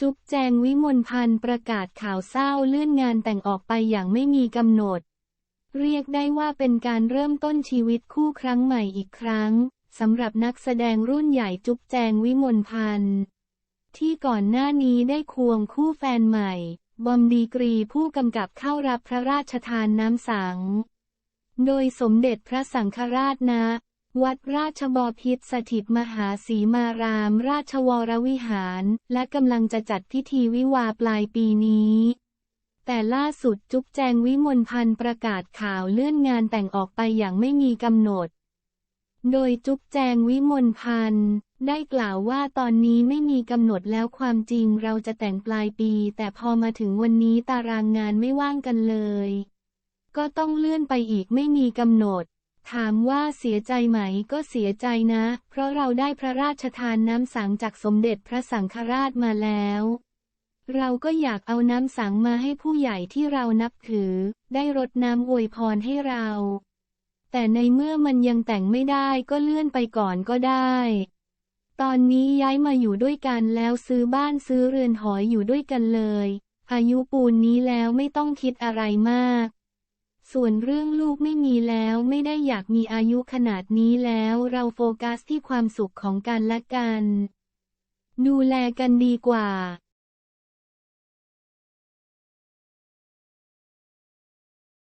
จุ๊บแจงวิมลพันธ์ประกาศข่าวเศร้าเลื่อนงานแต่งออกไปอย่างไม่มีกำหนด เรียกได้ว่าเป็นการเริ่มต้นชีวิตคู่ครั้งใหม่อีกครั้งสำหรับนักแสดงรุ่นใหญ่จุ๊บแจงวิมลพันธ์ที่ก่อนหน้านี้ได้ควงคู่แฟนใหม่ บอมดีกรีผู้กำกับเข้ารับพระราชทานน้ำสัง โดยสมเด็จพระสังฆราชณ วัดราชบพิตรสถิตมหาสีมาราม ราชวรวิหาร และกำลังจะจัดพิธีวิวาปลายปีนี้ แต่ล่าสุดจุ๊บแจงวิมลพันธ์ประกาศข่าวเลื่อนงานแต่งออกไปอย่างไม่มีกำหนด โดยจุ๊บแจงวิมลพันธ์ได้กล่าวว่าตอนนี้ไม่มีกำหนดแล้วความจริงเราจะแต่งปลายปี แต่พอมาถึงวันนี้ตารางงานไม่ว่างกันเลย ก็ต้องเลื่อนไปอีกไม่มีกำหนด ถามว่าเสียใจไหมก็เสียใจนะ เพราะเราได้พระราชทานน้ำสังจากสมเด็จพระสังฆราชมาแล้ว เราก็อยากเอาน้ำสังมาให้ผู้ใหญ่ที่เรานับถือ ได้รดน้ำอวยพรให้เรา แต่ในเมื่อมันยังแต่งไม่ได้ก็เลื่อนไปก่อนก็ได้ ตอนนี้ย้ายมาอยู่ด้วยกันแล้วซื้อบ้านซื้อเรือนหออยู่ด้วยกันเลย อายุปูนนี้แล้วไม่ต้องคิดอะไรมาก ส่วนเรื่องลูกไม่มีแล้วไม่ได้อยากมีอายุขนาดนี้แล้วเราโฟกัสที่ความสุขของกันและกัน ดูแลกันดีกว่า